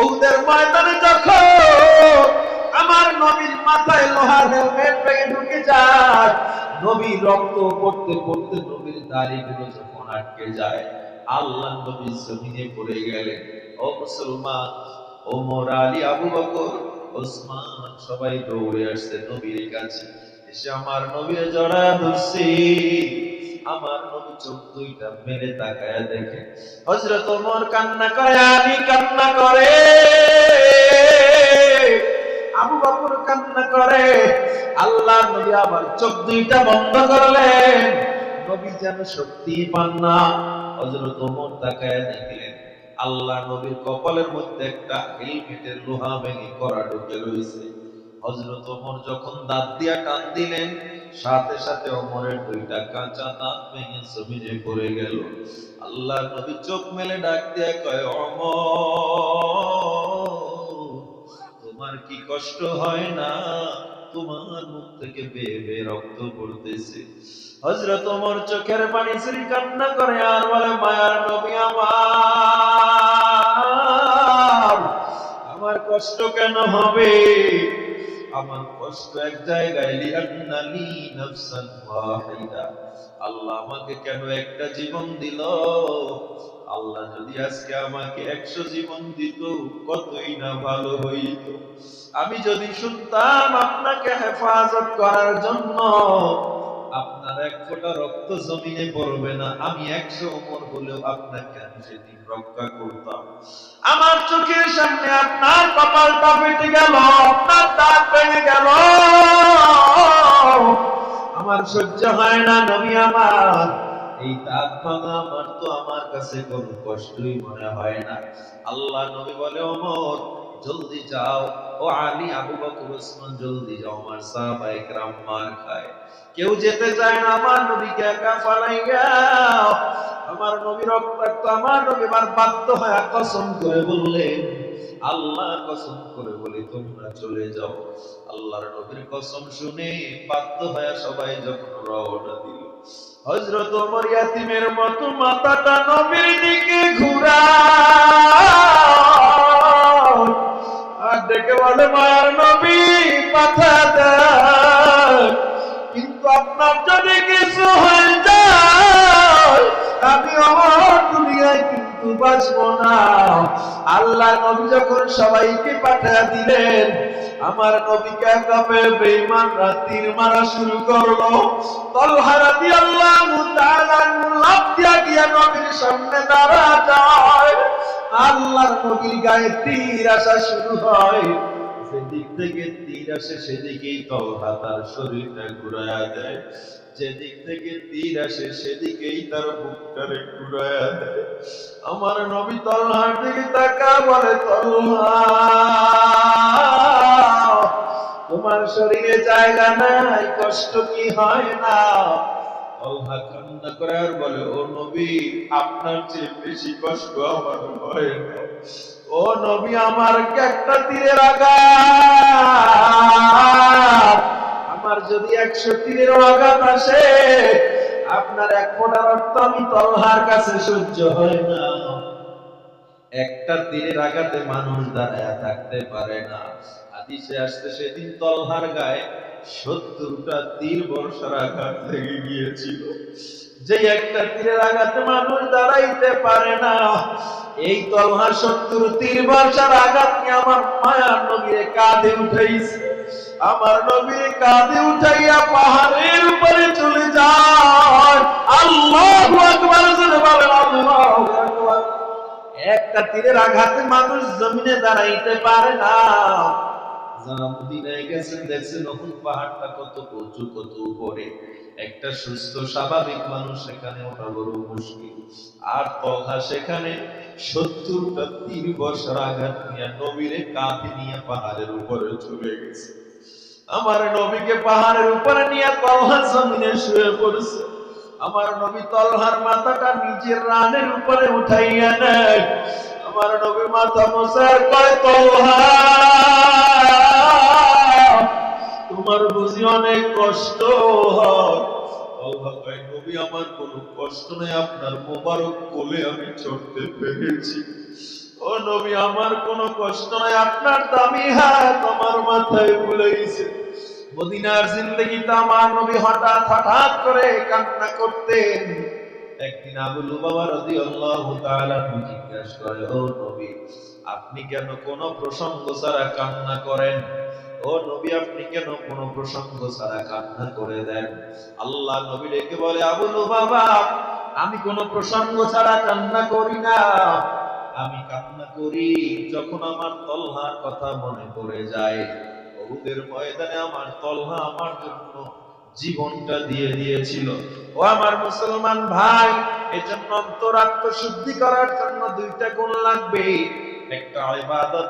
ওদের ময়দানে যখন আমার নবীর মাথায় লোহার হেলমেট ভেঙে ঢুকে যায় নবীর রক্ত পড়তে পড়তে নবীর দাড়িগুলো যখন আটকে যায়, আল্লাহ নবী জমিনে পড়ে গেলেন। ও মুসলমান ওমর আলী আবু বকর, ওসমান, সবাই দৌড়ে আসছে নবীর কাছে। এসে আমার নবীর জড়া ধরছি। আমার নবী চোখ দুইটা মেরে তাকায় দেখে। হজরত ওমর কান্না করে আমি কান্না করে। আবু বকর কান্না করে। আল্লাহ নবী আবার চোখ দুইটা বন্ধ করলেন। নবী যেন সত্যি পান না। হজরত ওমর তাকায় দেখলেন, আল্লাহ নবীর কপালের মধ্যে একটা হেলমেটের লোহা ভেঙে করা ঢুকে রয়েছে। হজরত ওমর যখন দাঁত দিয়া টান দিলেন সাথে সাথে ওমরের দুইটা কাঁচা দাঁত ভেঙে জমিনে পড়ে গেল। আল্লাহ নবী চোখ মেলে ডাক দিয়া কয়, অমর, তোমার কি কষ্ট হয় না? তোমার মুখ থেকে বেয়ে রক্ত পড়তেছে। হজরত ওমর চোখের পানি শ্রী কান্না করে, আর বলে, মায়ার নবী আমার আমার কষ্ট কেন হবে? আমার কষ্ট এক জায়গায় লিআন্নালি নাফসান ওয়াহিদা। আল্লাহ আমাকে কেন একটা জীবন দিল? আল্লাহ যদি আজকে আমাকে একশো জীবন দিত, কতই না ভালো হইত। আমি যদি শুনতাম আপনাকে হেফাজত করার জন্য, আপনার এক ফোঁটা রক্ত জমিনে পড়বে না, আমি একশো ওমর হলেও আপনাকে আমি সেদিন রক্ষা করতাম। আমার চোখের সামনে আপনার কপালটা ফেটে গেল, আপনার সহ্য হয় না নবী আমার। এই তাক ভাঙা আমার তো আমার কাছে কোনো কষ্টই মনে হয় না। আল্লাহ নবী বলে, ওমর, জলদি যাও। ও আলী, আবু বকর, ওসমান, জলদি যাও, আমার সাহাবা একরাম মার খায়। কেউ যেতে চায় না, আমার নবীকে একা ফালাইয়া। আমার নবী রক্তাক্ত, আমার নবী আমার বাধ্য হয় কসম করে বললেন আল্লাহ কসম করে বলে, তোমরা চলে যাও। আল্লাহর নবীর কসম শুনে বাধ্য হয়ে সবাই যখন রওনা দিল, হযরত ওমর ইয়াতিমের মতো মাথাটা নবীর দিকে ঘুরায় আর ডেকে বলে, মায়ার নবী পাঠা দেয় কিন্তু আপনার যদি কিছু হয়ে যায়, আমি আমার দুনিয়ায় আল্লাহ নবী যখন সবাইকে পাঠিয়ে দিলেন, আমার নবীকে একাবে বেঈমানরা তীর মারা শুরু করল? তলহা রাদিয়াল্লাহু তাআলা লাফ দিয়া গিয়া নবীর সামনে দাঁড়া আল্লাহর নবীর গায়ে তীর আসা শুরু হয়। যেদিক থেকে তীর আসে, সেদিকেই তলহা তার শরীরটা ঘুরায়া দেয়। যেদিক থেকে তীর আসে, সেদিকেই তার বুকটারে ঘুরায়া দেয়। আমার নবী তলহার দিকে তাকা বলে, তলহা, তোমার শরীরে জায়গা নাই, কষ্ট কি হয় না? তলহা কান্না করে আর বলে, ও নবী, আপনার চেয়ে বেশি কষ্ট আমার হয় না। ও নবী, আমার একটা তীরের আঘাত? আমার যদি একশো তীরের আঘাত আসে, আপনার এক ফোঁটা রক্ত আমি তলহার কাছে সহ্য হয় না। একটা তীরের আঘাতে মানুষ দাঁড়ায় থাকতে পারে না। হাদিসে আসতে সেদিন তলহার গায়ে সত্তরটা তীর বর্ষার আঘাত লেগে গিয়েছিল। যে একটা তীরের আঘাতে মানুষ দাঁড়াইতে পারে না, এই তলহার সত্তর তীর বর্ষার আঘাত নিয়ে আমার মায়ার নবীরে কাঁধে উঠাইছে। আমার নবীর কাঁধে উঠাইয়া পাহাড়ের উপরে চলে যায়। আল্লাহু আকবার, জোরে বলেন, আল্লাহু একটা তীরের আঘাতে মানুষ জমিনে দাঁড়াইতে পারে না। গেছেন দেখছেন পাহাড়টা কত উঁচু, কত উপরে। একটা সুস্থ, স্বাভাবিক মানুষ সেখানে বড় মুশকিল। আর সেখানে, সত্তরটা তীর আঘাত নিয়ে নবীরে নিয়ে পাহাড়ের উপরে চলে গেছে। আমার নবীকে পাহাড়ের উপরে নিয়ে তলহা জমিনে শুয়ে পড়ছে। আমার নবী তলহার মাথাটা নিজের রানের উপরে উঠাইয়া নেয়। আমার নবী মাথা মোসার কয় তলহা তোমার বুঝি অনেক কষ্ট হয়। নবী, আমার কোনো কষ্ট নেই, আপনার মোবারক কোলে আমি চড়তে পেরেছি। ও নবী, আমার কোনো কষ্ট নাই, আপনার দামি হাত আমার মাথায় ভুলে গেছে। মদিনার জিন্দগিতে আমার নবী হঠাৎ হঠাৎ করে কান্না করতেন। একদিন আবুল বাবা রাদিয়াল্লাহু তাআলা জিজ্ঞাসা করে, ও নবী, আপনি কেন কোন প্রসঙ্গ ছাড়া কান্না করেন? ও নবী, আপনি কেন কোন প্রসঙ্গ ছাড়া কান্না করে দেন? আল্লাহ নবী ডেকে বলে আবুল বাবা আমি কোন প্রসঙ্গ ছাড়া কান্না করি না। আমি কান্না করি যখন আমার তলহার কথা মনে পড়ে যায়। বহুদের ময়দানে আমার তলহা আমার জন্য জীবনটা দিয়ে দিয়েছিল। ও আমার মুসলমান ভাই, এজন্য অন্তরাত্ম শুদ্ধি করার জন্য দুইটা গুণ লাগবে একটা ইবাদত